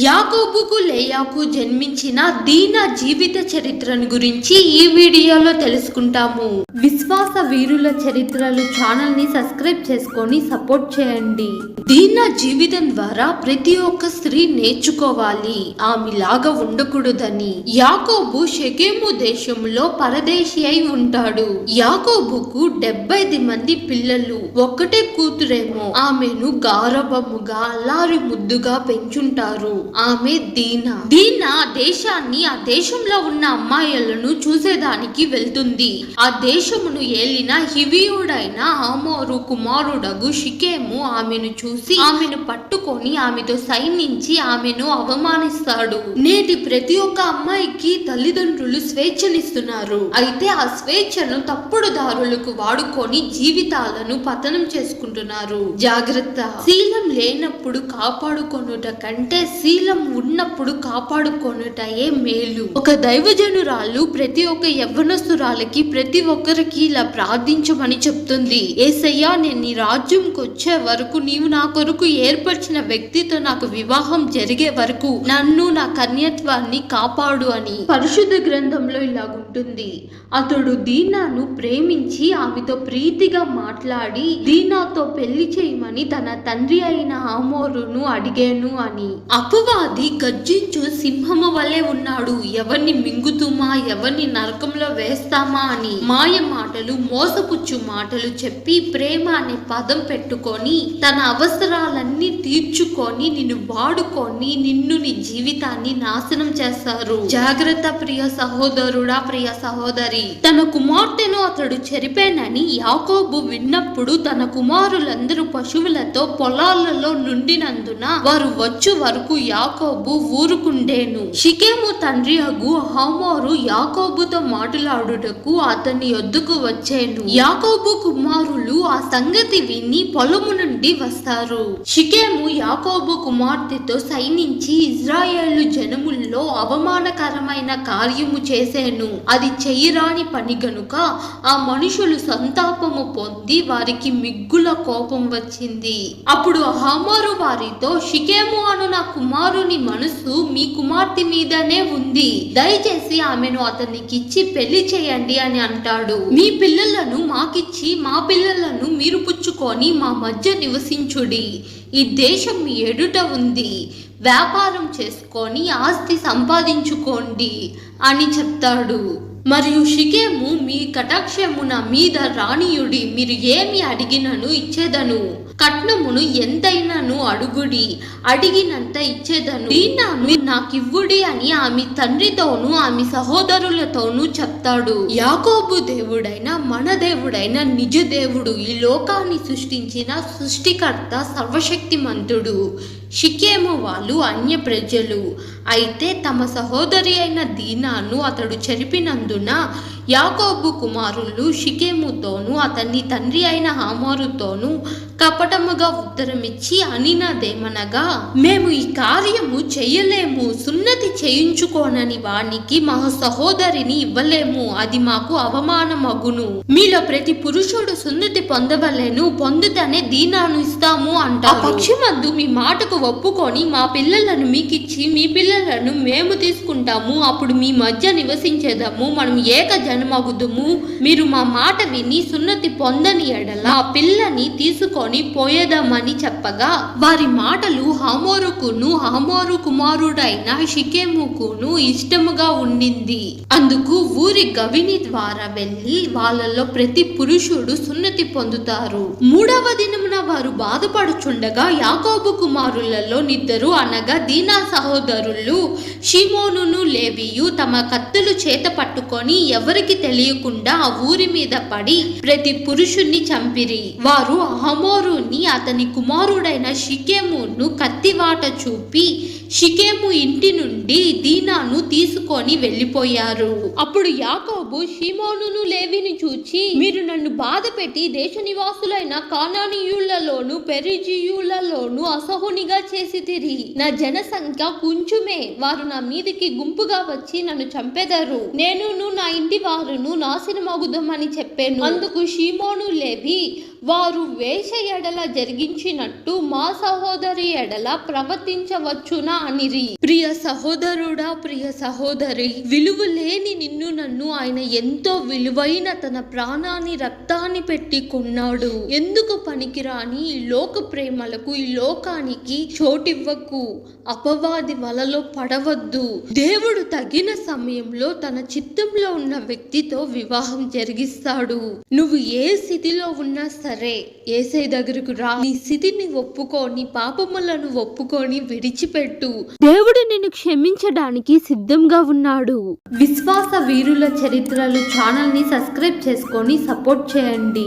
యాకోబుకు లేయాకు జన్మించిన దీన జీవిత చరిత్రను గురించి ఈ వీడియోలో తెలుసుకుంటాము. విశ్వాస వీరుల చరిత్రలు ఛానల్ని సబ్స్క్రైబ్ చేసుకొని సపోర్ట్ చేయండి. దీన జీవితం ద్వారా ప్రతి ఒక్క స్త్రీ నేర్చుకోవాలి. ఆమెలాగా ఉండకూడదని. యాకోబు షకేము దేశంలో పరదేశి అయి ఉంటాడు. యాకోబుకు డెబ్బైది మంది పిల్లలు ఒక్కటే కూతురేమో. ఆమెను గారభముగా అల్లారి ముద్దుగా పెంచుంటారు. ఆమె దీనా. దీనా దేశాన్ని ఆ దేశంలో ఉన్న అమ్మాయిలను చూసేదానికి వెళ్తుంది. ఆ దేశమును ఏలిన హివియుడైన ఆమోరు కుమారుడగు షికేము ఆమెను చూసి ఆమెను పట్టుకొని ఆమెతో సైనించి ఆమెను అవమానిస్తాడు. నేటి ప్రతి ఒక్క అమ్మాయికి తల్లిదండ్రులు స్వేచ్ఛనిస్తున్నారు. అయితే ఆ స్వేచ్ఛను తప్పుడు దారులకు వాడుకొని జీవితాలను పతనం చేసుకుంటున్నారు. జాగ్రత్త. శీలం లేనప్పుడు కాపాడుకొనుట కంటే శీలం ఉన్నప్పుడు కాపాడుకొనుటయే మేలు. ఒక దైవజనురాలు ప్రతి ఒక్క యవ్వనస్తురాలకి ప్రతి ఒక్కరికి ఇలా ప్రార్థించమని చెప్తుంది. ఏసయ్యా నేను నీ రాజ్యంకి వచ్చే వరకు నీవు నా కొరకు ఏర్పరిచిన వ్యక్తితో నాకు వివాహం జరిగే వరకు నన్ను నా కన్యత్వాన్ని కాపాడు అని పరిశుద్ధ గ్రంథంలో ఇలాగుంటుంది. అతడు దీనాను ప్రేమించి ఆమెతో ప్రీతిగా మాట్లాడి దీనాతో పెళ్ళి చేయమని తన తండ్రి అయిన ఆమోరును అడిగాను అని. అపవాది గర్జించు సింహము వలె ఉన్నాడు. ఎవరిని మింగుతుమా? ఎవరిని నరకంలో వేస్తామా అని మాయ మాటలు మోసపుచ్చు మాటలు చెప్పి ప్రేమ అనే పదం పెట్టుకొని తన అవసరాలన్నీ తీర్చుకొని నిన్ను వాడుకొని నిన్ను నీ జీవితాన్ని నాశనం చేస్తారు. జాగ్రత్త ప్రియ సహోదరుడా ప్రియ సహోదరి. తన కుమార్తెను అతడు చెరిపానని యాకోబు విన్నప్పుడు తన కుమారులందరూ పశువులతో పొలాలలో నుండినందున వారు వచ్చు వరకు యాకోబు ఊరుకుండేను. షికేము తండ్రి అగు హోమోరు యాకోబుతో మాట్లాడుటకు అతని యొద్దకు వచ్చాను. యాకోబు కుమారులు ఆ సంగతి విని పొలము నుండి వస్తారు. షికేము యాకోబు కుమార్తెతో సైనించి ఇజ్రాయేలు జనముల్లో అవమానకరమైన కార్యము చేశాను అది చెయ్యరాని పని గనుక ఆ మనుషులు సంతాపము పొంది వారికి మిగ్గుల కోపం వచ్చింది. అప్పుడు హోమోరు వారితో షికేము అను నా కుమార్ కుమారుని మనసు మీ కుమార్తె మీదనే ఉంది. దయచేసి ఆమెను అతనికిచ్చి పెళ్ళి చేయండి అని అంటాడు. మీ పిల్లలను మాకిచ్చి మా పిల్లలను మీరు పుచ్చుకొని మా మధ్య నివసించుడి. ఈ దేశం మీ ఎడుట ఉంది. వ్యాపారం చేసుకొని ఆస్తి సంపాదించుకోండి అని చెప్తాడు. మరియు షికేము మీ కటాక్షమున మీద రాణియుడి. మీరు ఏమి అడిగినను ఇచ్చేదను? కట్నమును ఎంతైనాను అడుగుడి అడిగినంత ఇచ్చేదను. దీనాను నాకివ్వుడి అని ఆమె తండ్రితోనూ ఆమె సహోదరులతోనూ చెప్తాడు. యాకోబు దేవుడైన మన దేవుడైన నిజ దేవుడు ఈ లోకాన్ని సృష్టించిన సృష్టికర్త సర్వశక్తిమంతుడు షికేము వాళ్ళు అన్య ప్రజలు. అయితే తమ సహోదరి అయిన దీనాను అతడు చెరిపినందున యాకోబు కుమారులు షికేముతోనూ అతన్ని తండ్రి అయిన హామారుతోనూ కపటముగా ఉత్తరమిచ్చి అనినదేమనగా మేము ఈ కార్యము చెయ్యలేము సున్నతి చేయించుకోనని వానికి మా సహోదరిని ఇవ్వలేము అది మాకు అవమానమగును. మీలో ప్రతి పురుషుడు సున్నతి పొందవలేను పొందుతనే దీనాను ఇస్తాము అంట ఆ పక్షిమందు మీ మాటకు ఒప్పుకొని మా పిల్లలను మీకిచ్చి మీ పిల్లలను మేము తీసుకుంటాము అప్పుడు మీ మధ్య నివసించేదాము మనం ఏక జన్మగుదుము మీరు మా మాట విని సున్నతి పొందని ఎడల ఆ పిల్లని తీసుకొని పోయేదామని చెప్పగా వారి మాటలు హామోరుకును హామోరు కుమారుడైన షికేముకును ఇష్టముగా ఉండింది. అందుకు ఊరి గవిని ద్వారా వెళ్ళి వాళ్ళలో ప్రతి పురుషుడు సున్నతి పొందుతారు. మూడవ దినమున వారు బాధపడుచుండగా యాకోబు కుమారులలో నిద్దరు అనగా దీనా సహోదరులు షిమోనును లేవియు తమ కత్తులు చేత పట్టుకొని ఎవరి ఎవరికి తెలియకుండా ఆ ఊరి మీద పడి ప్రతి పురుషుణ్ణి చంపిరి. వారు హమోరుని అతని కుమారుడైన షికేమును కత్తివాట చూపి షికేము ఇంటి నుండి దీనాను తీసుకొని వెళ్ళిపోయారు. అప్పుడు యాకోబు షిమోనును లేవిని చూచి మీరు నన్ను బాధ పెట్టి దేశ నివాసులైన కానానీయులలోను పెరిజీయులలోను అసహునిగా చేసి తిరిగి నా జనసంఖ్య కొంచెమే. వారు నా మీదికి గుంపుగా వచ్చి నన్ను చంపెదరు. నేనును నా ఇంటి వారును నాశనమగుదామని చెప్పాను. అందుకు షీమోను లేవి వారు వేష ఎడల జరిగించినట్టు మా సహోదరి ఎడల ప్రవర్తించవచ్చునా అనిరి. ప్రియ సహోదరుడా ప్రియ సహోదరి విలువ లేని నిన్ను నన్ను ఆయన ఎంతో విలువైన తన ప్రాణాన్ని రక్తాన్ని పెట్టి కొన్నాడు ఎందుకు పనికిరాని ఈ లోక ప్రేమలకు ఈ లోకానికి చోటివ్వకు అపవాది వలలో పడవద్దు. దేవుడు తగిన సమయంలో తన చిత్తంలో ఉన్న వ్యక్తితో వివాహం జరిగిస్తాడు. నువ్వు ఏ స్థితిలో ఉన్నా సరే ఏసై దగ్గరకు రా. నీ స్థితిని ఒప్పుకో నీ పాపములను ఒప్పుకొని విడిచిపెట్టు. దేవుడు నిన్ను క్షమించడానికి సిద్ధంగా ఉన్నాడు. విశ్వాస వీరుల చరిత్రలు ఛానల్ని సబ్స్క్రైబ్ చేసుకొని సపోర్ట్ చేయండి.